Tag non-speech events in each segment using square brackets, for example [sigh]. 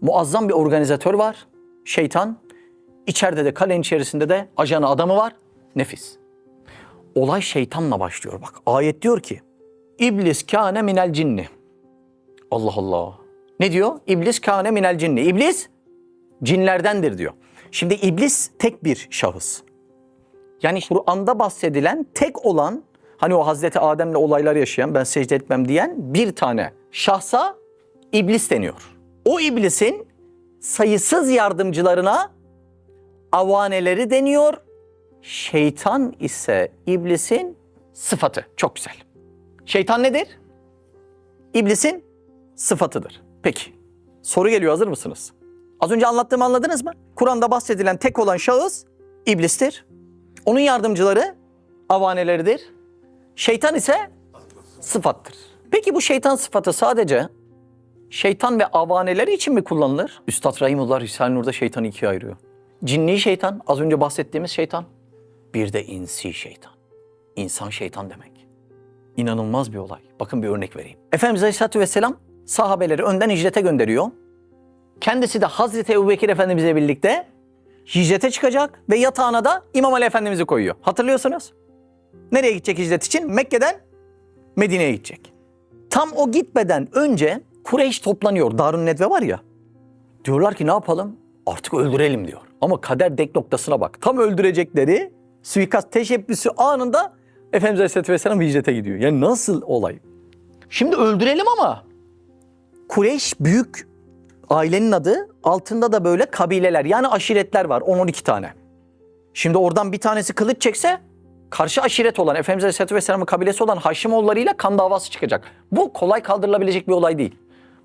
Muazzam bir organizatör var. Şeytan. İçeride de kalenin içerisinde de ajanı adamı var. Nefis. Olay şeytanla başlıyor. Bak ayet diyor ki İblis kâne minel cinni. Allah Allah. Ne diyor? İblis kâne minel cinni. İblis cinlerdendir diyor. Şimdi iblis tek bir şahıs. Yani Kur'an'da bahsedilen tek olan hani o Hazreti Adem'le olaylar yaşayan ben secde etmem diyen bir tane şahsa iblis deniyor. O iblisin sayısız yardımcılarına avaneleri deniyor. Şeytan ise iblisin sıfatı. Çok güzel. Şeytan nedir? İblisin sıfatıdır. Peki. Soru geliyor hazır mısınız? Az önce anlattığımı anladınız mı? Kur'an'da bahsedilen tek olan şahıs iblistir. Onun yardımcıları avaneleridir. Şeytan ise sıfattır. Peki bu şeytan sıfatı sadece şeytan ve avaneleri için mi kullanılır? Üstad Rahimullah Risale-i Nur'da şeytanı ikiye ayırıyor. Cinni şeytan, az önce bahsettiğimiz şeytan. Bir de insi şeytan. İnsan şeytan demek. İnanılmaz bir olay. Bakın bir örnek vereyim. Efendimiz Aleyhisselatü Vesselam sahabeleri önden hicrete gönderiyor. Kendisi de Hazreti Ebubekir Efendimizle birlikte hicrete çıkacak ve yatağına da İmam Ali Efendimiz'i koyuyor. Hatırlıyorsunuz. Nereye gidecek hicret için? Mekke'den Medine'ye gidecek. Tam o gitmeden önce Kureyş toplanıyor. Darun Nedve var ya. Diyorlar ki ne yapalım? Artık öldürelim diyor. Ama kader dek noktasına bak. Tam öldürecekleri suikast teşebbüsü anında Efendimiz Aleyhisselatü Vesselam hicrete gidiyor. Yani nasıl olay? Şimdi öldürelim ama Kureyş büyük ailenin adı altında da böyle kabileler yani aşiretler var 10-12 tane. Şimdi oradan bir tanesi kılıç çekse karşı aşiret olan Efendimiz Aleyhisselatü Vesselam'ın kabilesi olan Haşimoğullarıyla kan davası çıkacak. Bu kolay kaldırılabilecek bir olay değil.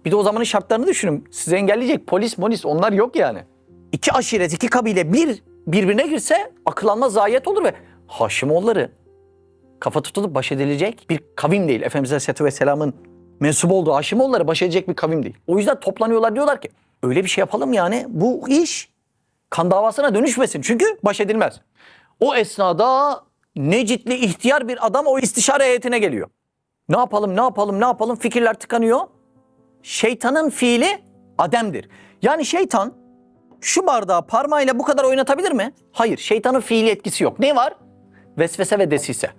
Bir de o zamanın şartlarını düşünün. Sizi engelleyecek polis polis onlar yok yani. İki aşiret, iki kabile bir birbirine girse akıl almaz zayiat olur ve Haşimoğulları kafa tutulup baş edilecek bir kavim değil. Efendimiz Aleyhisselatü Vesselam'ın mensup olduğu Haşimoğulları baş edecek bir kavim değil. O yüzden toplanıyorlar diyorlar ki öyle bir şey yapalım yani bu iş kan davasına dönüşmesin. Çünkü baş edilmez. O esnada Necitli ihtiyar bir adam o istişare heyetine geliyor. Ne yapalım ne yapalım ne yapalım fikirler tıkanıyor. Şeytanın fiili ademdir. Yani şeytan şu bardağı parmağıyla bu kadar oynatabilir mi? Hayır şeytanın fiili etkisi yok. Ne var? Vesvese ve desise.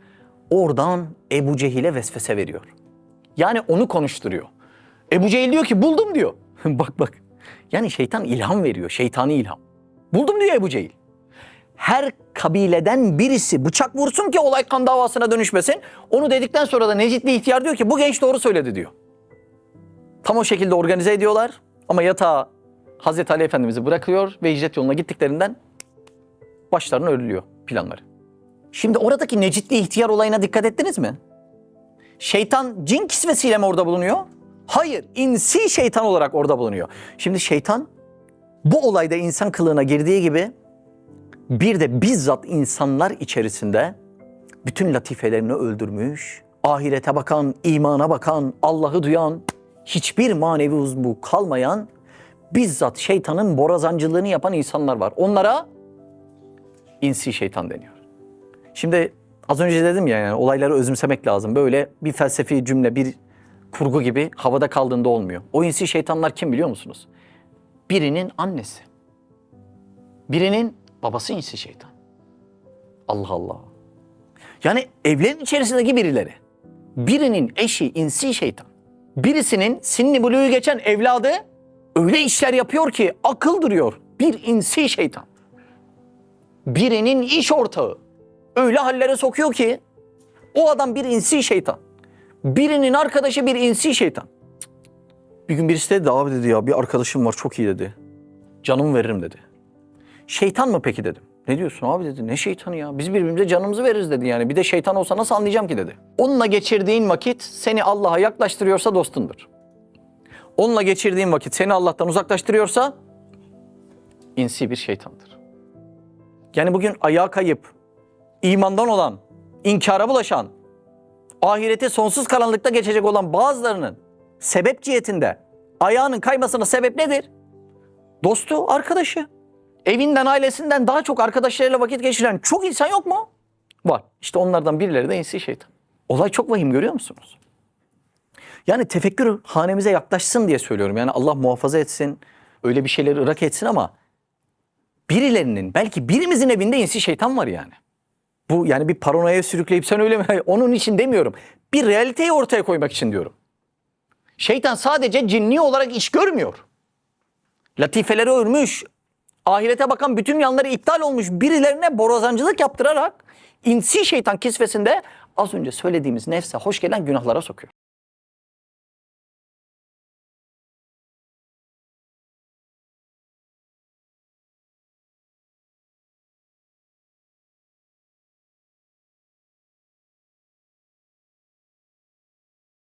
Oradan Ebu Cehil'e vesvese veriyor. Yani onu konuşturuyor. Ebu Cehil diyor ki buldum diyor. [laughs] bak bak. Yani şeytan ilham veriyor. Şeytani ilham. Buldum diyor Ebu Cehil. Her kabileden birisi bıçak vursun ki olay kan davasına dönüşmesin. Onu dedikten sonra da Necitli ihtiyar diyor ki bu genç doğru söyledi diyor. Tam o şekilde organize ediyorlar. Ama yatağa Hazreti Ali Efendimiz'i bırakıyor ve hicret yoluna gittiklerinden başlarına örülüyor planları. Şimdi oradaki Necitli ihtiyar olayına dikkat ettiniz mi? Şeytan cin kisvesiyle mi orada bulunuyor? Hayır, insi şeytan olarak orada bulunuyor. Şimdi şeytan bu olayda insan kılığına girdiği gibi bir de bizzat insanlar içerisinde bütün latifelerini öldürmüş, ahirete bakan, imana bakan, Allah'ı duyan, hiçbir manevi uzvu kalmayan, bizzat şeytanın borazancılığını yapan insanlar var. Onlara insi şeytan deniyor. Şimdi az önce dedim ya yani olayları özümsemek lazım. Böyle bir felsefi cümle, bir kurgu gibi havada kaldığında olmuyor. O insi şeytanlar kim biliyor musunuz? Birinin annesi. Birinin babası insi şeytan. Allah Allah. Yani evlerin içerisindeki birileri. Birinin eşi insi şeytan. Birisinin sinni buluğu geçen evladı öyle işler yapıyor ki akıl duruyor. Bir insi şeytan. Birinin iş ortağı öyle hallere sokuyor ki o adam bir insi şeytan. Birinin arkadaşı bir insi şeytan. Bir gün birisi dedi abi dedi ya bir arkadaşım var çok iyi dedi. Canımı veririm dedi. Şeytan mı peki dedim. Ne diyorsun abi dedi. Ne şeytanı ya? Biz birbirimize canımızı veririz dedi yani. Bir de şeytan olsa nasıl anlayacağım ki dedi. Onunla geçirdiğin vakit seni Allah'a yaklaştırıyorsa dostundur. Onunla geçirdiğin vakit seni Allah'tan uzaklaştırıyorsa insi bir şeytandır. Yani bugün ayağa kayıp, imandan olan, inkara bulaşan, ahirete sonsuz karanlıkta geçecek olan bazılarının sebep cihetinde ayağının kaymasına sebep nedir? Dostu, arkadaşı. Evinden, ailesinden daha çok arkadaşlarıyla vakit geçiren çok insan yok mu? Var. İşte onlardan birileri de insi şeytan. Olay çok vahim görüyor musunuz? Yani tefekkür hanemize yaklaşsın diye söylüyorum. Yani Allah muhafaza etsin. öyle bir şeyleri ırak etsin ama birilerinin belki birimizin evinde insi şeytan var yani. Bu yani bir paranoya sürükleyip sen öyle mi? [laughs] Onun için demiyorum. Bir realiteyi ortaya koymak için diyorum. Şeytan sadece cinni olarak iş görmüyor. Latifeleri örmüş. Ahirete bakan bütün yanları iptal olmuş. Birilerine borazancılık yaptırarak insi şeytan kisvesinde az önce söylediğimiz nefse hoş gelen günahlara sokuyor.